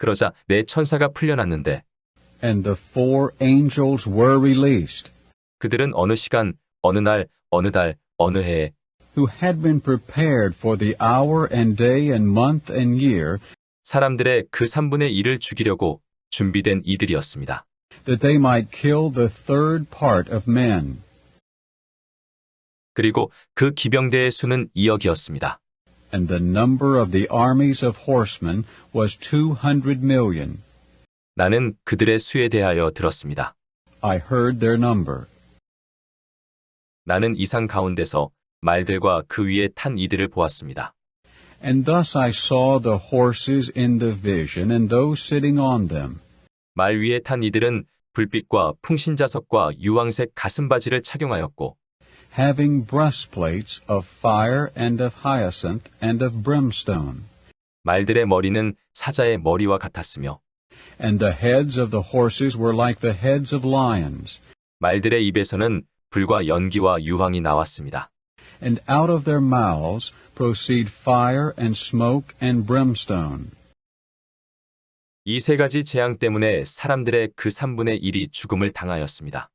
그러자 내 천사가 풀려났는데 and the four angels were released, 그들은 어느 시간, 어느 날, 어느 달, 어느 해에 who had been prepared for the hour and day and month and year, 사람들의 그 3분의 1을 죽이려고 준비된 이들이었습니다. that they might kill the third part of men. 그리고 그 기병대의 수는 2억이었습니다. And the number of the armies of horsemen was two hundred million. 나는 그들의 수에 대하여 들었습니다. I heard their number. 나는 이상 가운데서 말들과 그 위에 탄 이들을 보았습니다. And thus I saw the horses in the vision and those sitting on them. 말 위에 탄 이들은 불빛과 풍신자석과 유황색 가슴바지를 착용하였고 having breastplates of fire and of hyacinth and of brimstone. 말들의 머리는 사자의 머리와 같았으며 And the heads of the horses were like the heads of lions. 말들의 입에서는 불과 연기와 유황이 나왔습니다. And out of their mouths proceed fire and smoke and brimstone. 이 세 가지 재앙 때문에 사람들의 그 3분의 1이 죽음을 당하였습니다.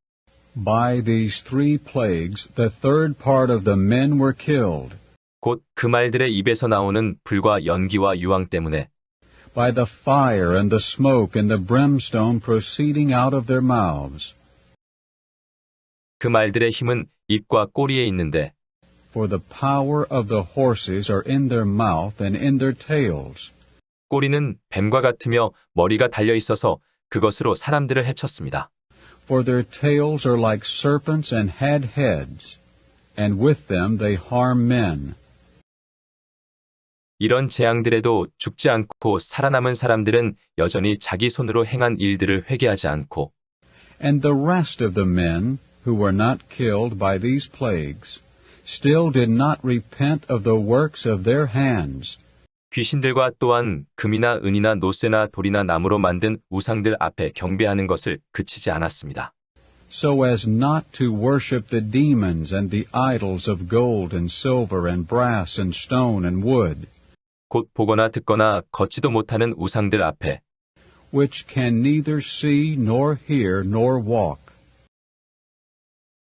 By these three plagues, the third part of the men were killed. 곧 그 말들의 입에서 나오는 불과 연기와 유황 때문에 By the fire and the smoke and the brimstone proceeding out of their mouths. 그 말들의 힘은 입과 꼬리에 있는데 For the power of the horses are in their mouth and in their tails. 꼬리는 뱀과 같으며 머리가 달려 있어서 그것으로 사람들을 해쳤습니다. For their tails are like serpents and had heads, and with them they harm men. 이런 재앙들에도 죽지 않고 살아남은 사람들은 여전히 자기 손으로 행한 일들을 회개하지 않고 And the rest of the men who were not killed by these plagues still did not repent of the works of their hands, 귀신들과 또한 금이나 은이나 노쇠나 돌이나 나무로 만든 우상들 앞에 경배하는 것을 그치지 않았습니다. so as not to worship the demons and the idols of gold and silver and brass and stone and wood, 곧 보거나 듣거나 걷지도 못하는 우상들 앞에 which can neither see nor hear nor walk.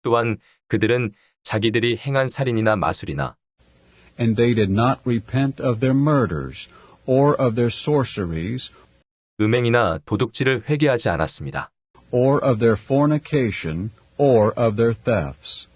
또한 그들은 자기들이 행한 살인이나 마술이나 And they did not repent of their murders, or of their sorceries, 음행이나 도둑질을 회개하지 않았습니다. or of their fornication, or of their thefts.